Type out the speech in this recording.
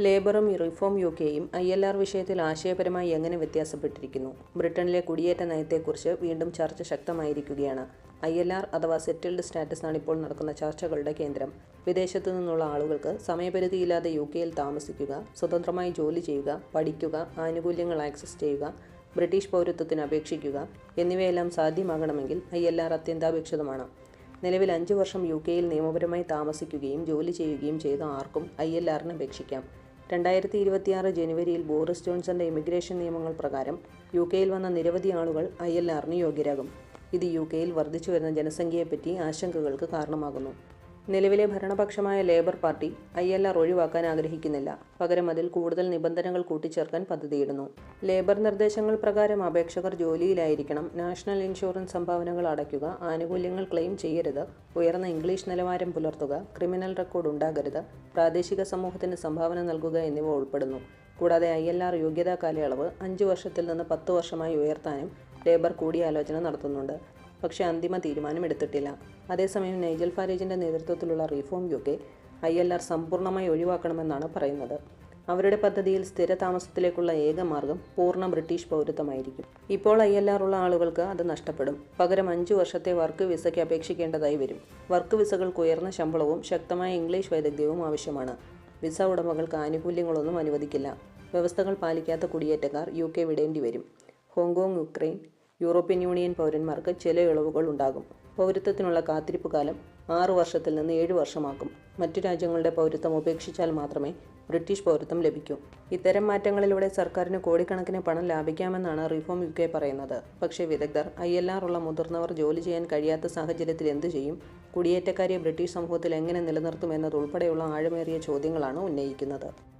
ലേബറും reform U കെയും I L R വിഷയത്തിൽ ആശയപരമായി എങ്ങനെ വ്യത്യാസപ്പെട്ടിരിക്കുന്നു? ബ്രിട്ടനിലെ കുടിയേറ്റ നയത്തെക്കുറിച്ച് വീണ്ടും ചർച്ച ശക്തമായിരിക്കുകയാണ്. ഐ എൽ ആർ അഥവാ സെറ്റിൽഡ് സ്റ്റാറ്റസാണ് ഇപ്പോൾ നടക്കുന്ന ചർച്ചകളുടെ കേന്ദ്രം. വിദേശത്തു നിന്നുള്ള ആളുകൾക്ക് സമയപരിധിയില്ലാതെ യു കെയിൽ താമസിക്കുക സ്വതന്ത്രമായി ജോലി ചെയ്യുക പഠിക്കുക ആനുകൂല്യങ്ങൾ ആക്സസ് ചെയ്യുക ബ്രിട്ടീഷ് പൗരത്വത്തിന് അപേക്ഷിക്കുക എന്നിവയെല്ലാം സാധ്യമാകണമെങ്കിൽ ഐ എൽ ആർ അത്യന്താപേക്ഷിതമാണ്. നിലവിൽ അഞ്ച് വർഷം യു കെയിൽ നിയമപരമായി താമസിക്കുകയും ജോലി ചെയ്യുകയും ചെയ്ത ആർക്കും ഐ എൽ ആറിന് അപേക്ഷിക്കാം. രണ്ടായിരത്തി ഇരുപത്തിയാറ് ജനുവരിയിൽ ബോറിസ് ജോൺസന്റെ ഇമിഗ്രേഷൻ നിയമങ്ങൾ പ്രകാരം യു കെയിൽ വന്ന നിരവധി ആളുകൾ ഐ എൽ ആറിന് യോഗ്യരാകും. ഇത് യു കെയിൽ വർദ്ധിച്ചു വരുന്ന ജനസംഖ്യയെപ്പറ്റി ആശങ്കകൾക്ക് കാരണമാകുന്നു. നിലവിലെ ഭരണപക്ഷമായ labour party I L R ഒഴിവാക്കാൻ ആഗ്രഹിക്കുന്നില്ല. പകരം അതിൽ കൂടുതൽ നിബന്ധനകൾ കൂട്ടിച്ചേർക്കാൻ പദ്ധതിയിടുന്നു. ലേബർ നിർദ്ദേശങ്ങൾ പ്രകാരം അപേക്ഷകർ ജോലിയിലായിരിക്കണം. നാഷണൽ ഇൻഷുറൻസ് സംഭാവനകൾ അടയ്ക്കുക ആനുകൂല്യങ്ങൾ ക്ലെയിം ചെയ്യരുത് ഉയർന്ന ഇംഗ്ലീഷ് നിലവാരം പുലർത്തുക ക്രിമിനൽ റെക്കോർഡ് ഉണ്ടാകരുത് പ്രാദേശിക സമൂഹത്തിന് സംഭാവന നൽകുക എന്നിവ ഉൾപ്പെടുന്നു. കൂടാതെ ഐ എൽ ആർ യോഗ്യതാ കാലയളവ് അഞ്ച് വർഷത്തിൽ നിന്ന് പത്ത് വർഷമായി ഉയർത്താനും ലേബർ കൂടിയാലോചന നടത്തുന്നുണ്ട്. പക്ഷേ അന്തിമ തീരുമാനം എടുത്തിട്ടില്ല അതേസമയം നൈജൽ ഫാരേജിന്റെ നേതൃത്വത്തിലുള്ള reform U K I L R സമ്പൂർണമായി ഒഴിവാക്കണമെന്നാണ് പറയുന്നത്. അവരുടെ പദ്ധതിയിൽ സ്ഥിര താമസത്തിലേക്കുള്ള ഏക മാർഗം പൂർണ ബ്രിട്ടീഷ് പൗരത്വമായിരിക്കും. ഇപ്പോൾ ഐ എൽ ആർ ഉള്ള ആളുകൾക്ക് അത് നഷ്ടപ്പെടും. പകരം അഞ്ചു വർഷത്തെ വർക്ക് വിസയ്ക്ക് അപേക്ഷിക്കേണ്ടതായി വരും. വർക്ക് വിസകൾക്ക് ഉയർന്ന ശമ്പളവും ശക്തമായ ഇംഗ്ലീഷ് വൈദഗ്ധ്യവും ആവശ്യമാണ്. വിസ ഉടമകൾക്ക് ആനുകൂല്യങ്ങളൊന്നും അനുവദിക്കില്ല. വ്യവസ്ഥകൾ പാലിക്കാത്ത കുടിയേറ്റക്കാർ യു കെ വിടേണ്ടി വരും ഹോങ്കോങ് യുക്രൈൻ യൂറോപ്യൻ യൂണിയൻ പൗരന്മാർക്ക് ചില ഇളവുകൾ ഉണ്ടാകും. പൗരത്വത്തിനുള്ള കാത്തിരിപ്പ് കാലം ആറ് വർഷത്തിൽ നിന്ന് ഏഴ് വർഷമാക്കും. മറ്റു രാജ്യങ്ങളുടെ പൗരത്വം ഉപേക്ഷിച്ചാൽ മാത്രമേ ബ്രിട്ടീഷ് പൗരത്വം ലഭിക്കൂ. ഇത്തരം മാറ്റങ്ങളിലൂടെ സർക്കാരിന് കോടിക്കണക്കിന് പണം ലാഭിക്കാമെന്നാണ് റിഫോം യു കെ പറയുന്നത്. പക്ഷേ വിദഗ്ധർ ഐ എൽ ആർ ഉള്ള മുതിർന്നവർ ജോലി ചെയ്യാൻ കഴിയാത്ത സാഹചര്യത്തിൽ എന്തു ചെയ്യും? കുടിയേറ്റക്കാരെ ബ്രിട്ടീഷ് സമൂഹത്തിൽ എങ്ങനെ നിലനിർത്തും എന്നതുൾപ്പെടെയുള്ള ആഴമേറിയ ചോദ്യങ്ങളാണ് ഉന്നയിക്കുന്നത്.